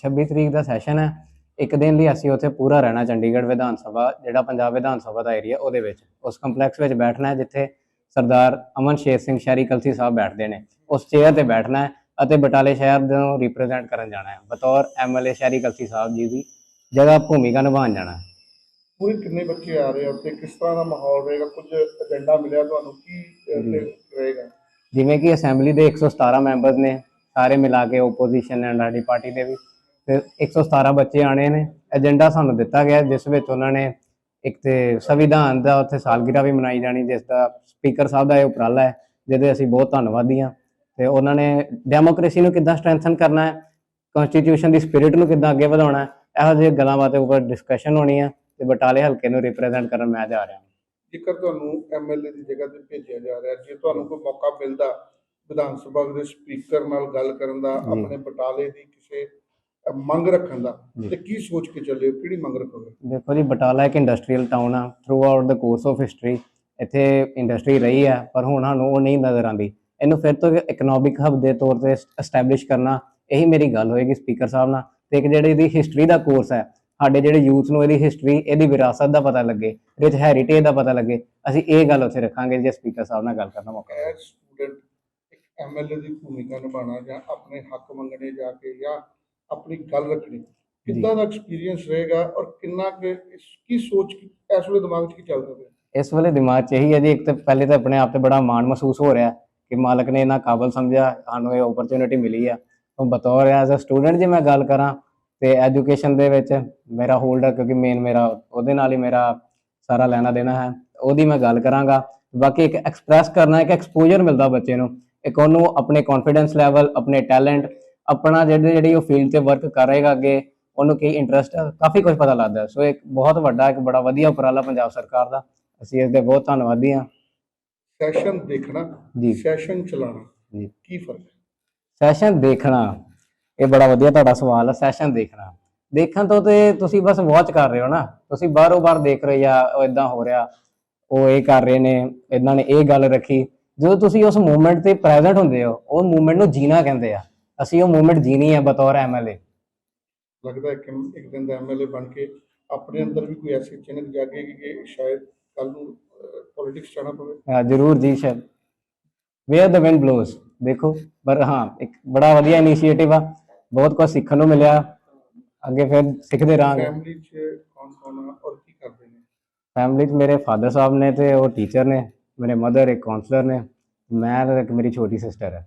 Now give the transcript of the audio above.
26 ਤਰੀਕ ਦਾ ਸੈਸ਼ਨ ਹੈ। ਇੱਕ ਦਿਨ ਲਈ ਅਸੀਂ ਉੱਥੇ ਪੂਰਾ ਰਹਿਣਾ ਚੰਡੀਗੜ੍ਹ ਵਿਧਾਨ ਸਭਾ ਜਿਹੜਾ ਪੰਜਾਬ ਵਿਧਾਨ ਸਭਾ ਦਾ ਏਰੀਆ ਉਹਦੇ ਵਿੱਚ। ਉਸ ਕੰਪਲੈਕਸ ਵਿੱਚ ਬੈਠਣਾ ਹੈ ਜਿੱਥੇ ਸਰਦਾਰ ਅਮਨ ਸ਼ੇਰ ਸਿੰਘ ਸ਼ਹਿਰੀ ਕਲਸੀ ਸਾਹਿਬ ਬੈਠਦੇ ਨੇ। ਉਸ ਚੇਅਰ ਤੇ ਬੈਠਣਾ ਹੈ ਅਤੇ ਬਟਾਲੇ ਸ਼ਹਿਰ ਨੂੰ ਰਿਪਰੈਜ਼ੈਂਟ ਕਰਨ ਜਾਣਾ ਹੈ। ਬਤੌਰ ਐਮਐਲਏ ਸ਼ਹਿਰੀ ਕਲਸੀ ਸਾਹਿਬ ਜੀ ਦੀ ਜਗ੍ਹਾ ਭੂਮਿਕਾ ਨਿਭਾਉਣ ਜਾਣਾ ਹੈ। ਪੂਰੇ ਕਿੰਨੇ ਬੱਚੇ ਆ ਰਹੇ ਆ ਉੱਥੇ? ਕਿਸ ਤਰ੍ਹਾਂ ਦਾ ਮਾਹੌਲ ਰਹੇਗਾ? ਕੁਝ ਏਜੰਡਾ ਮਿਲਿਆ ਤੁਹਾਨੂੰ? ਕੀ। ਤੇ ਰਹੇਗਾ? ਜਿਵੇਂ ਕਿ ਅਸੈਂਬਲੀ ਦੇ 117 ਮੈਂਬਰਸ ਨੇ ਸਾਰੇ ਮਿਲਾ ਕੇ ਓਪੋਜੀਸ਼ਨ ਐਂਡ ਸਾਡੀ ਪਾਰਟੀ ਦੇ ਵੀ। ਤੇ 117 ਬੱਚੇ ਆਣੇ ਨੇ। ਏਜੰਡਾ ਸਾਨੂੰ ਦਿੱਤਾ ਗਿਆ ਜਿਸ ਵਿੱਚ ਉਹਨਾਂ ਨੇ ਇੱਕ ਤੇ ਸੰਵਿਧਾਨ ਦਾ ਉੱਥੇ ਸਾਲਗਿਰਾ ਵੀ ਮਨਾਈ ਜਾਣੀ ਜਿਸ ਦਾ ਸਪੀਕਰ ਸਾਹਿਬ ਦਾ ਇਹ ਉਪਰਾਲਾ ਹੈ ਜਿਹਦੇ ਅਸੀਂ ਬਹੁਤ ਧੰਨਵਾਦੀ ਹਾਂ। ਤੇ ਉਹਨਾਂ ਨੇ ਡੈਮੋਕ੍ਰੇਸੀ ਨੂੰ ਕਿੱਦਾਂ ਸਟਰੈਂਥਨ ਕਰਨਾ ਹੈ ਕਨਸਟੀਟਿਊਸ਼ਨ ਦੀ ਸਪਿਰਿਟ ਨੂੰ ਕਿੱਦਾਂ ਅੱਗੇ ਵਧਾਉਣਾ ਹੈ ਇਹੋ ਜਿਹੇ ਗੱਲਾਂ ਬਾਤਾਂ ਉੱਪਰ ਡਿਸਕਸ਼ਨ ਹੋਣੀ ਹੈ ਤੇ ਬਟਾਲੇ ਹਲਕੇ ਨੂੰ ਰਿਪਰੈਜ਼ੈਂਟ ਕਰਨ ਮੈਂ ਜਾ ਰਿਹਾ ਜੇਕਰ ਤੁਹਾਨੂੰ ਐਮਐਲਏ ਦੀ ਜਗ੍ਹਾ ਤੇ ਭੇਜਿਆ ਜਾ ਰਿਹਾ ਜੇ ਤੁਹਾਨੂੰ ਕੋਈ ਮੌਕਾ ਮਿਲਦਾ ਵਿਧਾਨ ਸਭਾ ਦੇ ਸਪੀਕਰ ਨਾਲ ਗੱਲ ਕਰਨ ਦਾ। ਆਪਣੇ ਬਟਾਲੇ ਦੀ ਕਿਸੇ ਮੰਗ ਰੱਖਣ ਦਾ। ਤੇ ਕੀ ਸੋਚ ਕੇ ਚੱਲੇ ਹੋ? ਕਿਹੜੀ ਮੰਗ ਰੱਖੋਗੇ? ਦੇਖੋ ਜੀ ਬਟਾਲਾ ਇੱਕ ਇੰਡਸਟਰੀਅਲ ਟਾਊਨ ਆ। Throughout the course of history ਇੱਥੇ ਇੰਡਸਟਰੀ ਰਹੀ ਹੈ ਪਰ ਹੁਣ ਸਾਨੂੰ ਉਹ ਨਹੀਂ ਨਜ਼ਰ ਆਉਂਦੀ। ਇਹਨੂੰ ਫਿਰ ਤੋਂ ਇਕਨੋਮਿਕ ਹਬ ਦੇ ਤੌਰ ਤੇ ਐਸਟੈਬਲਿਸ਼ ਕਰਨਾ ਇਹੀ ਮੇਰੀ ਗੱਲ ਹੋਏਗੀ ਸਪੀਕਰ ਸਾਹਿਬ ਨਾਲ। ਤੇ ਇੱਕ ਜਿਹੜੇ ਇਹਦੀ ਹਿਸਟਰੀ ਦਾ ਕੋਰਸ ਹੈ ਸਾਡੇ ਜਿਹੜੇ ਯੂਥ ਨੂੰ ਇਹਦੀ ਹਿਸਟਰੀ ਇਹਦੀ ਵਿਰਾਸਤ ਦਾ ਪਤਾ ਲੱਗੇ ਵਿੱਚ ਹੈਰੀਟੇਜ ਦਾ ਪਤਾ ਲੱਗੇ ਅਸੀਂ ਇਹ ਗੱਲ ਉੱਥੇ ਰੱਖਾਂਗੇ ਜੇ ਸਪੀਕਰ ਸਾਹਿਬ ਨਾਲ ਗੱਲ ਕਰਨ ਮੌਕਾ ਐਜ਼ ਸਟੂਡੈਂਟ ਇੱਕ ਐਮਐਲਏ ਦੀ ਭੂਮਿਕਾ ਨਿਭਾਉਣਾ ਜਾਂ ਆਪਣੇ ਹੱਕ ਮੰਗਣੇ ਜਾ ਕੇ ਜਾਂ ਆਪਣੀ ਗੱਲ ਰੱਖਣੀ। ਕਿੰਨਾ ਦਾ ਐਕਸਪੀਰੀਅੰਸ ਰਹੇਗਾ ਔਰ ਕਿੰਨਾ ਕਿ ਕੀ ਸੋਚ ਇਸ ਵੇਲੇ ਦਿਮਾਗ 'ਚ ਕੀ ਚੱਲਦਾ ਪਿਆ? ਇਸ ਵੇਲੇ ਦਿਮਾਗ 'ਚ ਇਹੀ ਹੈ ਜੀ ਇੱਕ ਤਾਂ ਪਹਿਲੇ ਤਾਂ ਆਪਣੇ ਆਪ ਤੇ ਬੜਾ ਮਾਣ ਮਹਿਸੂਸ ਹੋ ਰਿਹਾ ਕਿ ਮਾਲਕ ਨੇ ਇਹਨਾਂ ਕਾਬਲ ਸਮਝਿਆ ਸਾਨੂੰ ਇਹ ਓਪਰਚ्युनिटी ਮਿਲੀ ਆ। ਉਹ ਬਤੌਰ ਐਜ਼ ਅ ਸਟੂਡੈਂਟ ਜੇ ਮੈਂ ਗੱਲ ਕਰਾਂ ਤੇ ਐਜੂਕੇਸ਼ਨ ਦੇ ਵਿੱਚ ਮੇਰਾ ਹੋਲਡਰ ਕਿਉਂਕਿ ਮੇਨ ਮੇਰਾ ਉਹਦੇ ਨਾਲ ਹੀ ਮੇਰਾ ਸਾਰਾ ਲੈਣਾ ਦੇਣਾ ਹੈ ਉਹਦੀ ਮੈਂ ਗੱਲ ਕਰਾਂਗਾ। ਬਾਕੀ ਇੱਕ ਐਕਸਪ੍ਰੈਸ ਕਰਨਾ ਹੈ ਕਿ ਐਕਸਪੋਜ਼ਰ ਮਿਲਦਾ ਬੱਚੇ ਨੂੰ। ਇੱਕ ਉਹਨੂੰ ਆਪਣੇ ਕੌਨਫੀਡੈਂਸ ਲੈਵਲ ਆਪਣੇ ਟੈਲੈਂਟ ਆਪਣਾ ਜਿਹੜੇ ਜਿਹੜੀ ਉਹ ਫੀਲਡ ਤੇ ਵਰਕ ਕਰੇਗਾ ਅੱਗੇ ਉਹਨੂੰ ਕੀ ਇੰਟਰਸਟ ਹੈ ਕਾਫੀ ਕੁਝ ਪਤਾ ਲੱਗਦਾ। ਸੋ ਇੱਕ ਬਹੁਤ ਵੱਡਾ ਇੱਕ ਬੜਾ ਵਧੀਆ ਉਪਰਾਲਾ ਪੰਜਾਬ ਸਰਕਾਰ ਦਾ। ਅਸੀਂ ਇਸ ਦੇ ਬਹੁਤ ਧੰਨਵਾਦੀ ਹਾਂ। ਸੈਸ਼ਨ ਦੇਖਣਾ ਜੀ। ਸੈਸ਼ਨ ਚਲਾਉਣਾ ਜੀ। ਕੀ ਫ਼ਰਕ ਹੈ? ਸੈਸ਼ਨ ਦੇਖਣਾ ਇਹ ਬੜਾ ਵਧੀਆ ਤੁਹਾਡਾ ਸਵਾਲ ਹੈ ਸੈਸ਼ਨ ਦੇਖਣਾ। ਦੇਖਣ ਤੋਂ ਤੇ ਤੁਸੀਂ ਬਸ ਵਾਚ ਕਰ ਰਹੇ ਹੋ ਨਾ। ਤੁਸੀਂ ਬਾਹਰੋਂ ਬਾਹਰ ਦੇਖ ਰਹੇ ਆ ਉਹ ਇਦਾਂ ਹੋ ਰਿਹਾ ਉਹ ਇਹ ਕਰ ਰਹੇ ਨੇ ਇਹਨਾਂ ਨੇ ਇਹ ਗੱਲ ਰੱਖੀ। ਜਦੋਂ ਤੁਸੀਂ ਉਸ ਮੂਵਮੈਂਟ ਤੇ ਪ੍ਰੈਜ਼ੈਂਟ ਹੁੰਦੇ ਹੋ ਉਹ ਮੂਵਮੈਂਟ ਨੂੰ ਜੀਣਾ ਕਹਿੰਦੇ ਆ। ਅਸੀਂ ਉਹ ਮੂਵਮੈਂਟ ਜੀਣੀ ਹੈ ਬਤੌਰ ਐਮਐਲਏ ਲੱਗਦਾ ਹੈ ਕਿ ਇੱਕ ਦਿਨ ਦਾ ਐਮਐਲਏ ਬਣ ਕੇ ਆਪਣੇ ਅੰਦਰ ਵੀ ਕੋਈ ਐਸੀ ਚਿੰਨ੍ਹ ਜਾਗੇਗੀ ਕਿ ਸ਼ਾਇਦ ਕੱਲ ਨੂੰ ਪੋਲਿਟਿਕਸ ਜਾਣਾ ਪਵੇ। ਹਾਂ ਜਰੂਰ ਜੀ ਸ਼ਰ ਵੇਅਰ ਦ ਵਿੰਡ ਬਲੋਸ ਦੇਖੋ। ਪਰ ਹਾਂ ਇੱਕ ਬੜਾ ਵਧੀਆ ਇਨੀਸ਼ੀਏਟਿਵ ਆ। ਬਹੁਤ ਕੁਝ ਸਿੱਖਣ ਨੂੰ ਮਿਲਿਆ। ਅੱਗੇ ਫਿਰ ਸਿੱਖਦੇ ਰਹਾਂਗੇ। ਫੈਮਿਲੀ 'ਚ ਕੌਣ ਕੌਣ ਆ ਔਰ ਕੀ ਕਰਦੇ ਨੇ? ਫੈਮਿਲੀ 'ਚ ਮੇਰੇ ਫਾਦਰ ਸਾਹਿਬ ਨੇ ਤੇ ਉਹ ਟੀਚਰ ਨੇ। ਮੇਰੇ ਮਦਰ ਇੱਕ ਕਾਉਂਸਲਰ ਨੇ। ਮੈਂ ਤੇ ਇੱਕ ਮੇਰੀ ਛੋਟੀ ਸਿਸਟਰ ਹੈ।